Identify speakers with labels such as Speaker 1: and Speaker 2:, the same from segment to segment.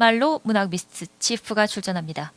Speaker 1: 말로 문학 미스 치프가 출전합니다.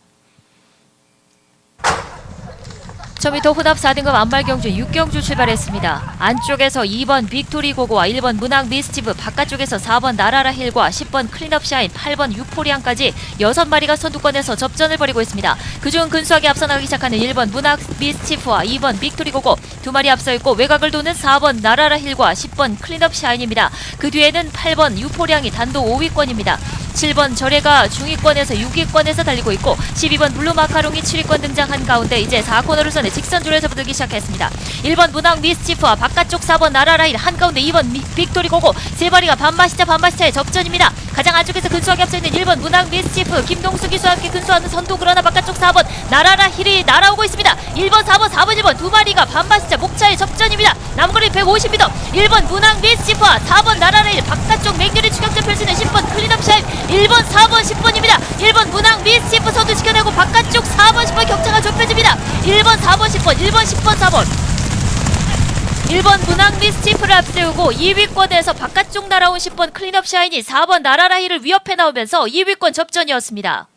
Speaker 1: 1000m 혼합 4등급 안말경주 6경주 출발했습니다. 안쪽에서 2번 빅토리 고고와 1번 문학 미스티브, 바깥쪽에서 4번 나라라 힐과 10번 클린업 샤인, 8번 유포리안까지 6마리가 선두권에서 접전을 벌이고 있습니다. 그중 근소하게 앞서 나가기 시작하는 1번 문학 미스티프와 2번 빅토리 고고 두 마리 앞서 있고 외곽을 도는 4번 나라라 힐과 10번 클린업 샤인입니다. 그 뒤에는 8번 유포리안이 단독 5위권입니다. 7번 절해가 중위권에서 6위권에서 달리고 있고 12번 블루 마카롱이 7위권 등장한 가운데 이제 4코너로서는 직선줄에서 붙기 시작했습니다. 1번 문학 미스치프와 바깥쪽 4번 나라라인 한가운데 2번 미- 빅토리 고고 세 마리가 반바시차 반바시차의 접전입니다. 가장 안쪽에서 근소하게 앞서 있는 1번 문학 미스치프 김동수 기수와 함께 근소하는 선두 그러나 바깥쪽 4번 나라라 힐이 날아오고 있습니다. 1번 4번 4번 1번 두 마리가 반바시차 목차의 접전입니다. 남거리 150m 1번 문학 미스치프와 4번 나라라 힐 바깥쪽 맹렬히 추격전 펼치는 10번 클린업 샤인 1번 4번 10번입니다. 1번 문학 미스치프 선두 지켜내고 바깥쪽 4번 10번 격차가 좁혀집니다. 1번 4번 10번 1번 10번 4번 1번 문학 미스치프를 앞세우고 2위권에서 바깥쪽 날아온 10번 클린업 샤인이 4번 나라라히를 위협해 나오면서 2위권 접전이었습니다.